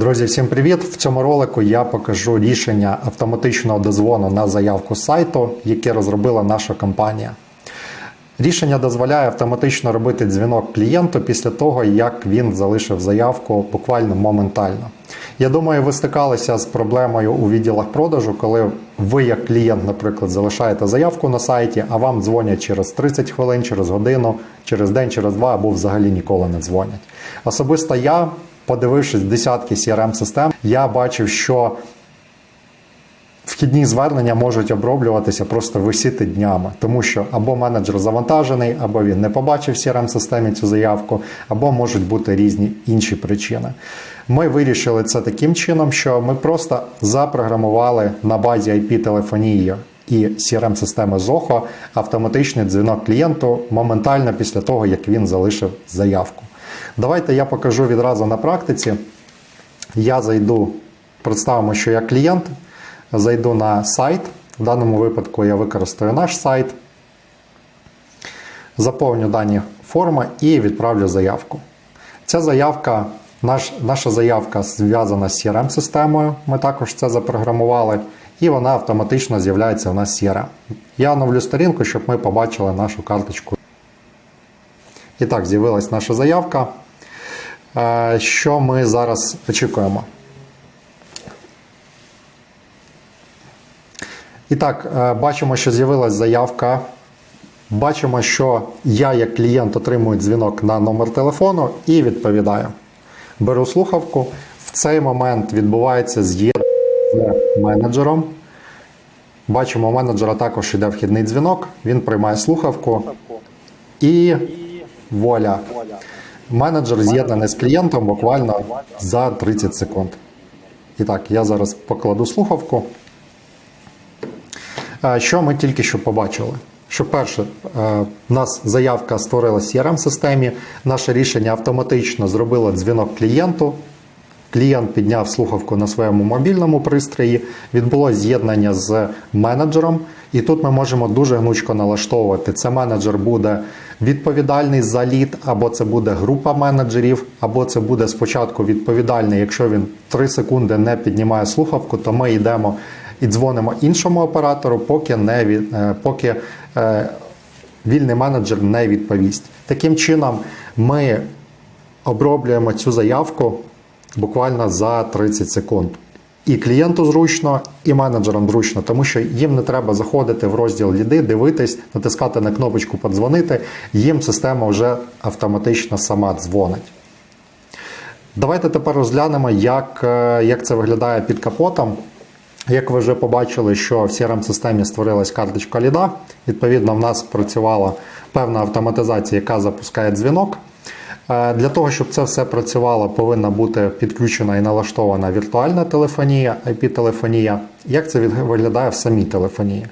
Друзі, всім привіт! В цьому ролику я покажу рішення автоматичного дозвону на заявку сайту, яке розробила наша компанія. Рішення дозволяє автоматично робити дзвінок клієнту після того, як він залишив заявку буквально моментально. Я думаю, ви стикалися з проблемою у відділах продажу, коли ви, як клієнт, наприклад, залишаєте заявку на сайті, а вам дзвонять через 30 хвилин, через годину, через день, через два або взагалі ніколи не дзвонять. Особисто я, подивившись десятки crm систем я бачив, що Вхідні звернення можуть оброблюватися просто висіти днями, тому що або менеджер завантажений, або він не побачив в crm системі цю заявку, або можуть бути різні інші причини. Ми вирішили це таким чином, що ми просто запрограмували на базі IP-телефонії і crm системи Zoho автоматичний дзвінок клієнту моментально після того, як він залишив заявку. Давайте я покажу відразу на практиці. Я зайду, представимо, що я клієнт. Зайду на сайт. В даному випадку я використаю наш сайт, заповню дані форми і відправлю заявку. Ця заявка, наш, наша заявка зв'язана з CRM-системою. Ми також це запрограмували, і вона автоматично з'являється в нас CRM. Я оновлю сторінку, щоб ми побачили нашу карточку. І так, з'явилась наша заявка. Е, Що ми зараз очікуємо? І так, е, бачимо, що з'явилась заявка. Бачимо, що я, як клієнт, отримую дзвінок на номер телефону і відповідаю. Беру слухавку. В цей момент відбувається з'єднання з менеджером. Бачимо, у менеджера також йде вхідний дзвінок. Він приймає слухавку і воля. Менеджер з'єднаний з клієнтом буквально за 30 секунд. І так, я зараз покладу слухавку. Е, Що ми тільки що побачили? Що перше, е, у нас заявка створилась в crm системі наше рішення автоматично зробило дзвінок клієнту. Клієнт підняв слухавку на своєму мобільному пристрої, відбулося з'єднання з менеджером, і тут ми можемо дуже гнучко налаштовувати. Це менеджер буде відповідальний за лід, або це буде група менеджерів, або це буде спочатку відповідальний. Якщо він 3 секунди не піднімає слухавку, то ми йдемо і дзвонимо іншому оператору, поки не е, поки е, вільний менеджер не відповість. Таким чином, ми оброблюємо цю заявку буквально за 30 секунд. І клієнту зручно, і менеджерам зручно, тому що їм не треба заходити в розділ ліди, дивитись, натискати на кнопочку подзвонити. Їм система вже автоматично сама дзвонить. Давайте тепер розглянемо, як, е, як це виглядає під капотом. Як ви вже побачили, що в crm системі створилась карточка ліда. Відповідно, в нас працювала певна автоматизація, яка запускає дзвінок. Е, Для того, щоб це все працювало, повинна бути підключена і налаштована віртуальна телефонія, IP-телефонія. Як це виглядає в самій телефонії?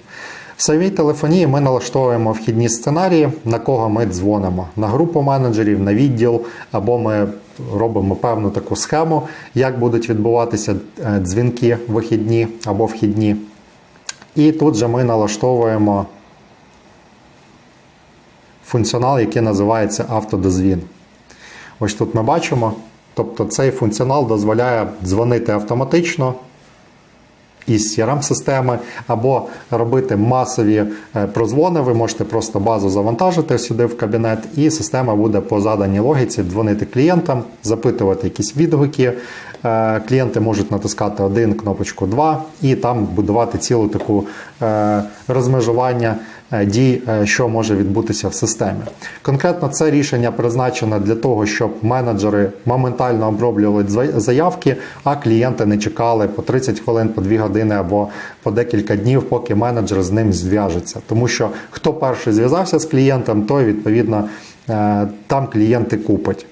В самій телефонії ми налаштовуємо вхідні сценарії, на кого ми дзвонимо, на групу менеджерів, на відділ, або ми робимо певну таку схему, як будуть відбуватися е, дзвінки вихідні або вхідні. І тут же ми налаштовуємо функціонал, який називається автодозвін. Ось тут ми бачимо. Тобто цей функціонал дозволяє дзвонити автоматично із CRM-системи, або робити масові е, прозвони. Ви можете просто базу завантажити сюди в кабінет, і система буде по заданій логіці дзвонити клієнтам, запитувати якісь відгуки. Е, Клієнти можуть натискати один кнопочку 2 і там будувати цілу таку е, розмежування дій, е, що може відбутися в системі. Конкретно це рішення призначено для того, щоб менеджери моментально оброблювали заявки, а клієнти не чекали по 30 хвилин, по 2 години або по декілька днів, поки менеджер з ним зв'яжеться. Тому що хто перший зв'язався з клієнтом, той відповідно е, там клієнти купить.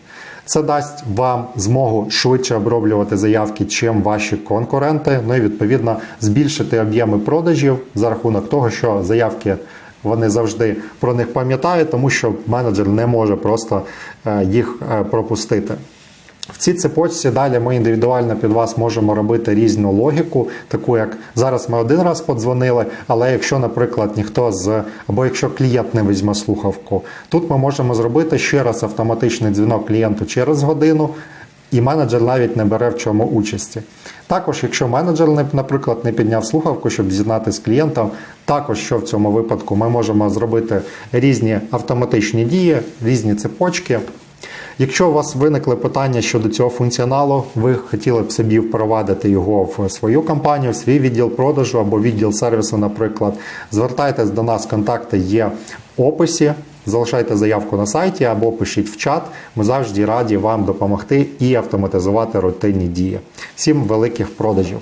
Це дасть вам змогу швидше оброблювати заявки, чим ваші конкуренти. Ну і відповідно збільшити об'єми продажів за рахунок того, що заявки вони завжди про них пам'ятають, тому що менеджер не може просто е, їх е, пропустити. В цій цепочці далі ми індивідуально під вас можемо робити різну логіку, таку як зараз ми один раз подзвонили, але якщо, наприклад, ніхто з або якщо клієнт не візьме слухавку, тут ми можемо зробити ще раз автоматичний дзвінок клієнту через годину. І менеджер навіть не бере в чому участі. Також, якщо менеджер, наприклад, не підняв слухавку, щоб з'єднати з клієнтом, також що в цьому випадку ми можемо зробити різні автоматичні дії, різні цепочки. Якщо у вас виникли питання щодо цього функціоналу, ви хотіли б собі впровадити його в свою компанію, в свій відділ продажу або відділ сервісу, наприклад, звертайтесь до нас, контакти є в описі. Залишайте заявку на сайті або пишіть в чат. Ми завжди раді вам допомогти і автоматизувати рутинні дії. Всім великих продажів!